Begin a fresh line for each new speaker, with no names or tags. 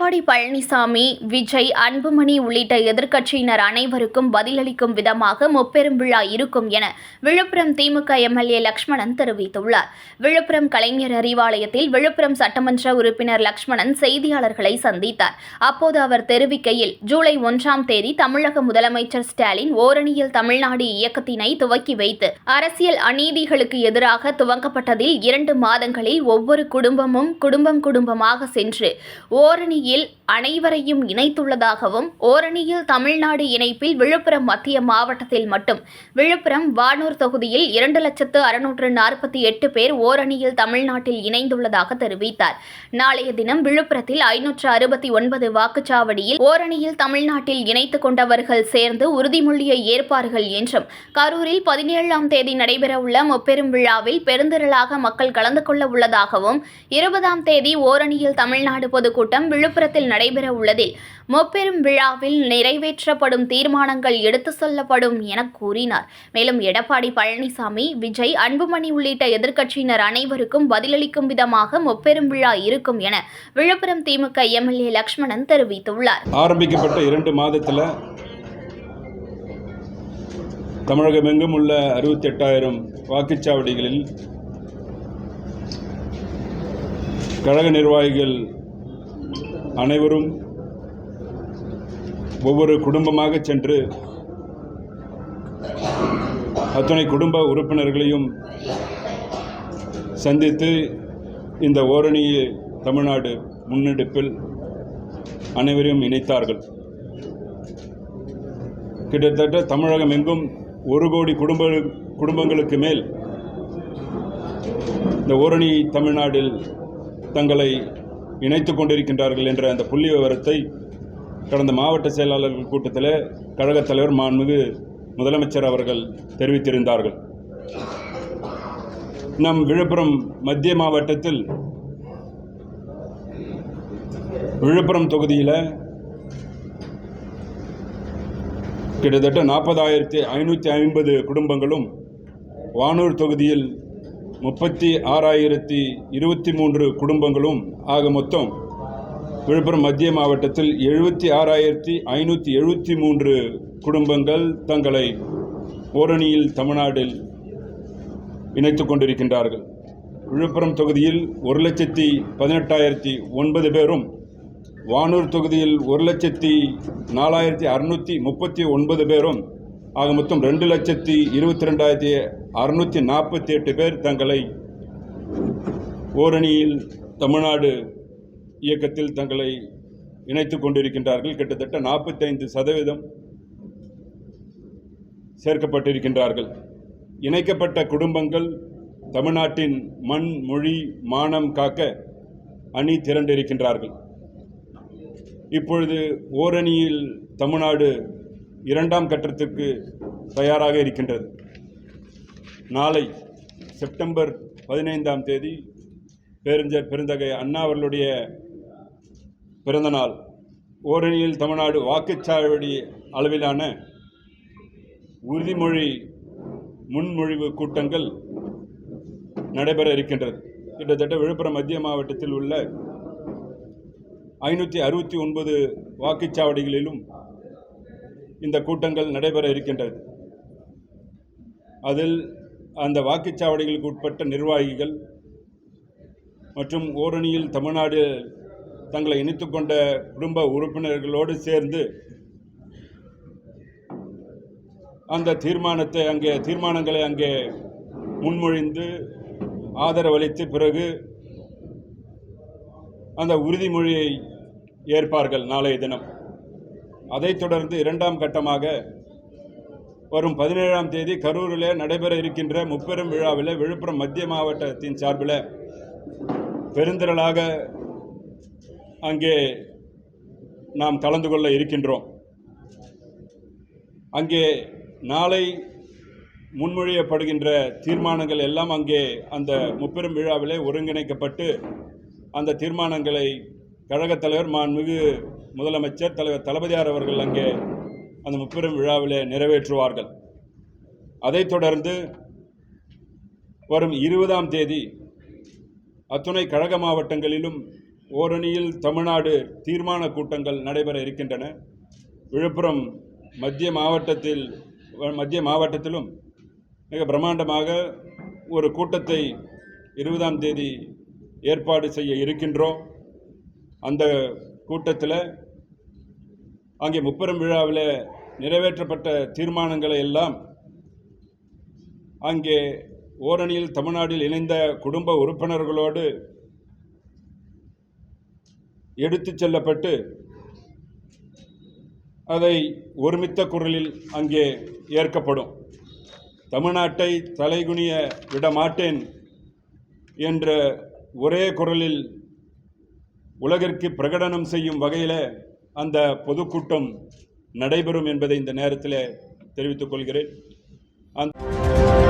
பழனிசாமி விஜய் அன்புமணி உள்ளிட்ட எதிர்க்கட்சியினர் அனைவருக்கும் பதிலளிக்கும் விதமாக முப்பெரும் விழா இருக்கும் என விழுப்புரம் திமுக எம்எல்ஏ லக்ஷ்மணன் தெரிவித்துள்ளார். விழுப்புரம் கலைஞர் அறிவாலயத்தில் விழுப்புரம் சட்டமன்ற உறுப்பினர் லக்ஷ்மணன் செய்தியாளர்களை சந்தித்தார். அப்போது அவர் தெரிவிக்கையில் ஜூலை ஒன்றாம் தேதி தமிழக முதலமைச்சர் ஸ்டாலின் ஓரணியில் தமிழ்நாடு இயக்கத்தினை துவக்கி வைத்து அரசியல் அநீதிகளுக்கு எதிராக துவங்கப்பட்டதில் இரண்டு மாதங்களில் ஒவ்வொரு குடும்பமும் குடும்பம் குடும்பமாக சென்று அணியில் அனைவரையும் இணைத்துள்ளதாகவும் ஓரணியில் தமிழ்நாடு இணைப்பில் விழுப்புரம் மத்திய மாவட்டத்தில் மட்டும். விழுப்புரம் வானூர் தொகுதியில் இரண்டு லட்சத்து அறுநூற்று நாற்பத்தி எட்டு பேர் ஓரணியில் தமிழ்நாட்டில் இணைந்துள்ளதாக தெரிவித்தார். நாளைய தினம் விழுப்புரத்தில் ஐநூற்று அறுபத்தி ஒன்பது வாக்குச்சாவடியில் ஓரணியில் தமிழ்நாட்டில் இணைத்துக் கொண்டவர்கள் சேர்ந்து உறுதிமொழியை ஏற்பார்கள் என்றும் கரூரில் பதினேழாம் தேதி நடைபெறவுள்ள முப்பெரும் விழாவில் பெருந்திரளாக மக்கள் கலந்து கொள்ள உள்ளதாகவும் இருபதாம் தேதி ஓரணியில் தமிழ்நாடு பொதுக்கூட்டம் விழுப்புரம் விழுப்புரத்தில் நடைபெற உள்ளதில் முப்பெரும் விழாவில் நிறைவேற்றப்படும் தீர்மானங்கள் எடுத்து சொல்லப்படும் என கூறினார். மேலும் எடப்பாடி பழனிசாமி விஜய் அன்புமணி உள்ளிட்ட எதிர்க்கட்சியினர் அனைவருக்கும் பதிலளிக்கும் விதமாக முப்பெரும் விழா இருக்கும் என விழுப்புரம் திமுக எம்எல்ஏ லக்ஷ்மணன் தெரிவித்துள்ளார்.
ஆரம்பிக்கப்பட்ட இரண்டு மாதத்தில் தமிழகமெங்கும் உள்ள அறுபத்தி எட்டாயிரம் வாக்குச்சாவடிகளில் கழக நிர்வாகிகள் அனைவரும் ஒவ்வொரு குடும்பமாக சென்று அத்துணை குடும்ப உறுப்பினர்களையும் சந்தித்து இந்த ஓரணியை தமிழ்நாடு முன்னெடுப்பில் அனைவரையும் இணைத்தார்கள். கிட்டத்தட்ட தமிழகம் எங்கும் ஒரு கோடி குடும்ப குடும்பங்களுக்கு மேல் இந்த ஓரணி தமிழ்நாட்டில் தங்களை இணைத்து கொண்டிருக்கின்றார்கள் என்ற அந்த புள்ளி விவரத்தை கடந்த மாவட்ட செயலாளர்கள் கூட்டத்தில் கழகத் தலைவர் மாண்புமிகு முதலமைச்சர் அவர்கள் தெரிவித்திருந்தார்கள். நம் விழுப்புரம் மத்திய மாவட்டத்தில் விழுப்புரம் தொகுதியில் கிட்டத்தட்ட நாற்பதாயிரத்தி ஐநூற்றி ஐம்பது குடும்பங்களும் வானூர் தொகுதியில் முப்பத்தி ஆறாயிரத்தி இருபத்தி மூன்று குடும்பங்களும் ஆக மொத்தம் விழுப்புரம் மத்திய மாவட்டத்தில் எழுபத்தி ஆறாயிரத்தி ஐநூற்றி எழுபத்தி மூன்று குடும்பங்கள் தங்களை ஓரணியில் தமிழ்நாட்டில் இணைத்து கொண்டிருக்கின்றார்கள். விழுப்புரம் தொகுதியில் ஒரு லட்சத்தி பதினெட்டாயிரத்தி ஒன்பது பேரும் வானூர் தொகுதியில் ஒரு லட்சத்தி நாலாயிரத்தி அறுநூற்றி முப்பத்தி ஒன்பது பேரும் ஆக மொத்தம் ரெண்டு லட்சத்தி இருபத்தி ரெண்டாயிரத்தி அறுநூற்றி நாற்பத்தி எட்டு பேர் தங்களை ஓரணியில் தமிழ்நாடு இயக்கத்தில் தங்களை இணைத்து கொண்டிருக்கின்றார்கள். கிட்டத்தட்ட நாற்பத்தைந்து சதவீதம் சேர்க்கப்பட்டிருக்கின்றார்கள். இணைக்கப்பட்ட குடும்பங்கள் தமிழ்நாட்டின் மண் மொழி மானம் காக்க அணி திரண்டிருக்கின்றார்கள். இப்பொழுது ஓரணியில் தமிழ்நாடு இரண்டாம் கட்டத்துக்கு தயாராக இருக்கின்றது. நாளை செப்டம்பர் பதினைந்தாம் தேதி பேரஞ்சர் பெருந்தகை அண்ணா அவர்களுடைய பிறந்தநாள். ஓரணியில் தமிழ்நாடு வாக்குச்சாவடி அளவிலான உறுதிமொழி முன்மொழிவு கூட்டங்கள் நடைபெற இருக்கின்றது. கிட்டத்தட்ட விழுப்புரம் மத்திய மாவட்டத்தில் உள்ள ஐநூற்றி அறுபத்தி ஒன்பது வாக்குச்சாவடிகளிலும் இந்த கூட்டங்கள் நடைபெற இருக்கின்றது. அதில் அந்த வாக்குச்சாவடிகளுக்கு உட்பட்ட நிர்வாகிகள் மற்றும் ஓரணியில் தமிழ்நாடு தங்களை இணைத்துக்கொண்ட குடும்ப உறுப்பினர்களோடு சேர்ந்து அந்த தீர்மானத்தை அங்கே தீர்மானங்களை அங்கே முன்மொழிந்து ஆதரவளித்து பிறகு அந்த உறுதிமொழியை ஏற்பார்கள் நாளைய தினம். அதைத் தொடர்ந்து இரண்டாம் கட்டமாக வரும் பதினேழாம் தேதி கரூரில் நடைபெற இருக்கின்ற முப்பெரும் விழாவில் விழுப்புரம் மத்திய மாவட்டத்தின் சார்பில் பெருந்திரளாக அங்கே நாம் கலந்து கொள்ள இருக்கின்றோம். அங்கே நாளை முன்மொழியப்படுகின்ற தீர்மானங்கள் எல்லாம் அங்கே அந்த முப்பெரும் விழாவிலே ஒருங்கிணைக்கப்பட்டு அந்த தீர்மானங்களை கழகத் தலைவர் மாண்புமிகு முதலமைச்சர் தலைவர் தளபதியார் அவர்கள் அங்கே அந்த முப்பெரும் விழாவிலே நிறைவேற்றுவார்கள். அதைத் தொடர்ந்து வரும் இருபதாம் தேதி அத்துணை கழக மாவட்டங்களிலும் ஓரணியில் தமிழ்நாடு தீர்மான கூட்டங்கள் நடைபெற இருக்கின்றன. விழுப்புரம் மத்திய மாவட்டத்தில் மத்திய மாவட்டத்திலும் மிக பிரம்மாண்டமாக ஒரு கூட்டத்தை இருபதாம் தேதி ஏற்பாடு செய்ய இருக்கின்றோம். அந்த கூட்டத்தில் அங்கே முப்பெரும் விழாவில் நிறைவேற்றப்பட்ட தீர்மானங்களை எல்லாம் அங்கே ஓரணியில் தமிழ்நாட்டில் இணைந்த குடும்ப உறுப்பினர்களோடு எடுத்துச் செல்லப்பட்டு அதை ஒருமித்த குரலில் அங்கே ஏற்கப்படும். தமிழ்நாட்டை தலைகுனிய விட மாட்டேன் என்ற ஒரே குரலில் உலகிற்கு பிரகடனம் செய்யும் வகையில் அந்த பொதுக்கூட்டம் நடைபெறும் என்பதை இந்த நேரத்தில் தெரிவித்துக் கொள்கிறேன். அந்த